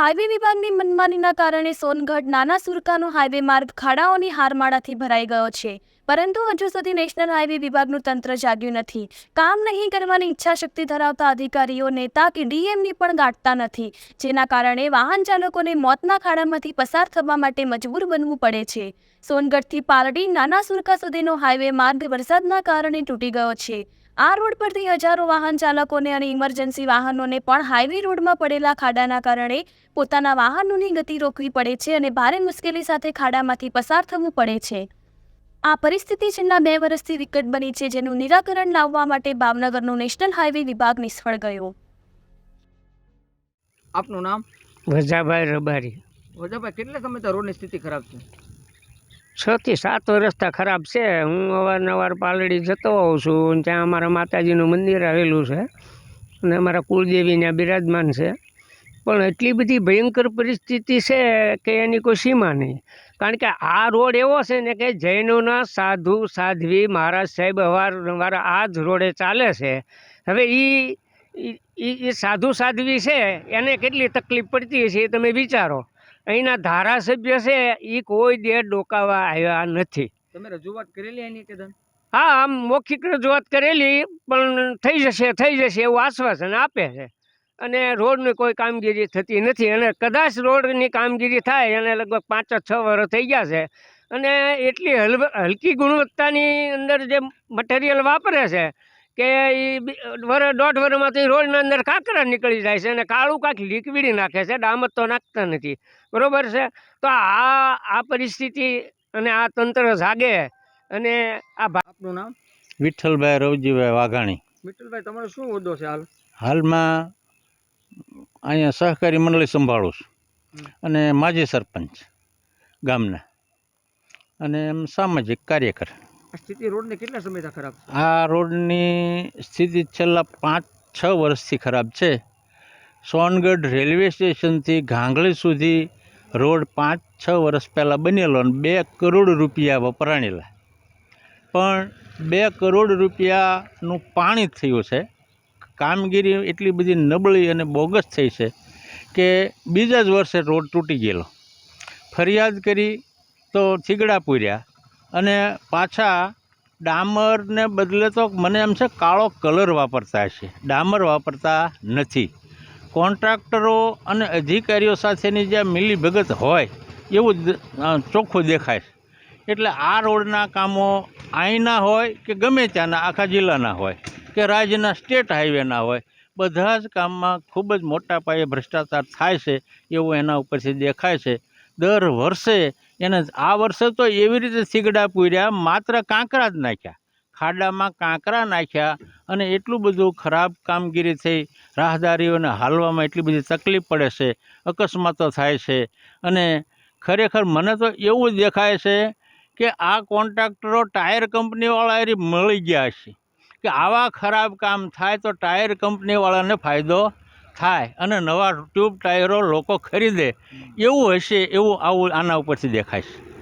Highway વિભાગની મનમાનીના કારણે સોનગઢ નાના સુરકાનો હાઈવે માર્ગ ખાડાઓની હારમાળાથી ભરાઈ ગયો છે. પરંતુ હજુ સુધી નેશનલ હાઈવે વિભાગનું તંત્ર જાગ્યું નથી. કામ નહીં કરવાની ઈચ્છાશક્તિ ધરાવતા અધિકારીઓ, નેતા કે ડીએમની પણ ગાંઠતા નથી. જેના કારણે વાહન ચાલકોને મોતના ખાડામાંથી પસાર થવા માટે મજબૂર બનવું પડે છે. સોનગઢથી પાલડી નાના સુરકા સુધીનો હાઈવે માર્ગ વરસાદના કારણે તૂટી ગયો છે. આ રોડ પરથી હજારો વાહન ચાલકોને અને ઇમરજન્સી વાહનોને પણ હાઈવે રોડમાં પડેલા ખાડાના કારણે પોતાના વાહનોની ગતિ રોકવી પડે છે અને ભારે મુશ્કેલી સાથે ખાડામાંથી પસાર થવું પડે છે. આ પરિસ્થિતિ છેલ્લા બે વર્ષથી વિકટ બની છે જેનું નિરાકરણ લાવવા માટે ભાવનગરનો નેશનલ હાઈવે વિભાગ નિષ્ફળ ગયો. આપનું નામ? વજાભાઈ રબારી. વજાભાઈ કેટલા સમયથી રોડની સ્થિતિ ખરાબ છે? છ થી સાત રસ્તા ખરાબ છે. હું અવારનવાર પાલડી જતો હોઉં છું ત્યાં અમારા માતાજીનું મંદિર આવેલું છે. અને અમારા કુળદેવીના બિરાજમાન છે. પણ એટલી બધી ભયંકર પરિસ્થિતિ છે કે એની કોઈ સીમા નહીં. કારણ કે આ રોડ એવો છે ને કે જૈનોના સાધુ, સાધ્વી, મહારાજ સાહેબ અવારનવાર આ જ રોડે ચાલે છે. હવે એ એ સાધુ, સાધ્વી છે, એને કેટલી તકલીફ પડતી હશે એ તમે વિચારો. અહીંના ધારાસભ્ય છે એ કોઈ દે ડોકાવા આવ્યા નથી. તમે રજૂઆત કરેલી એની કે હા આમ મૌખિક રજૂઆત કરેલી પણ થઈ જશે થઈ જશે એવું આશ્વાસન આપે છે. અને રોડની કોઈ કામગીરી થતી નથી અને કદાચ રોડની કામગીરી થાય એને લગભગ પાંચ છ વર્ષ થઈ ગયા છે. અને એટલી હલ હલકી ગુણવત્તાની અંદર જે મટીરિયલ વાપરે છે કે એ વર દોઢ વરમાંથી રોડના અંદર કાંકરા નીકળી જાય છે અને કાળું કાંક લીકવીડી નાખે છે ડામત તો નાખતા નથી. બરાબર છે? તો આ આ પરિસ્થિતિ અને આ તંત્ર જાગે અને આ આપનું નામ? વિઠ્ઠલભાઈ રવજીભાઈ વાઘાણી. વિઠ્ઠલભાઈ તમારો શું હોદ્દો છે હાલ? હાલમાં અહીંયા સહકારી મંડળી સંભાળું છું. અને માજી સરપંચ ગામના. અને એમ સામાજિક કાર્યકર. સ્થિતિ રોડની કેટલા સમયથી ખરાબ છે? આ રોડની સ્થિતિ છેલ્લા પાંચ છ વર્ષથી ખરાબ છે. સોનગઢ રેલવે સ્ટેશનથી ગાંગળી સુધી રોડ પાંચ છ વર્ષ પહેલાં બનેલો અને બે કરોડ રૂપિયા વપરાણેલા. પણ બે કરોડ રૂપિયાનું પાણી થયું છે. કામગીરી એટલી બધી નબળી અને બોગસ થઈ છે કે બીજા જ વર્ષે રોડ તૂટી ગયેલો. ફરિયાદ કરી તો થીગડા પૂર્યા. અને પાછા ડામરને બદલે તો મને એમ છે કાળો કલર વાપરતા છે ડામર વાપરતા નથી. કોન્ટ્રાક્ટરો અને અધિકારીઓ સાથેની જે મિલીભગત હોય, એવું જ ચોખ્ખું દેખાય છે. એટલે આ રોડના કામો અહીંના હોય કે ગમે ત્યાંના, આખા જિલ્લાના હોય કે રાજ્યના, સ્ટેટ હાઈવેના હોય, બધા જ કામમાં ખૂબ જ મોટા પાયે ભ્રષ્ટાચાર થાય છે એવું એના ઉપરથી દેખાય છે. દર વર્ષે એને આ વર્ષે તો એવી રીતે થીગડા પૂર્યા, માત્ર કાંકરા જ નાખ્યા. ખાડામાં કાંકરા નાખ્યા અને એટલું બધું ખરાબ કામગીરી થઈ. રાહદારીઓને હાલવામાં એટલી બધી તકલીફ પડે છે, અકસ્માતો થાય છે અને ખરેખર મને તો એવું જ દેખાય છે કે આ કોન્ટ્રાક્ટરો ટાયર કંપનીવાળા એ મળી ગયા છે. કે આવા ખરાબ કામ થાય તો ટાયર કંપનીવાળાને ફાયદો થાય અને નવા ટ્યુબ ટાયરો લોકો ખરીદે. એવું હશે એવું આવું આના ઉપરથી દેખાય છે.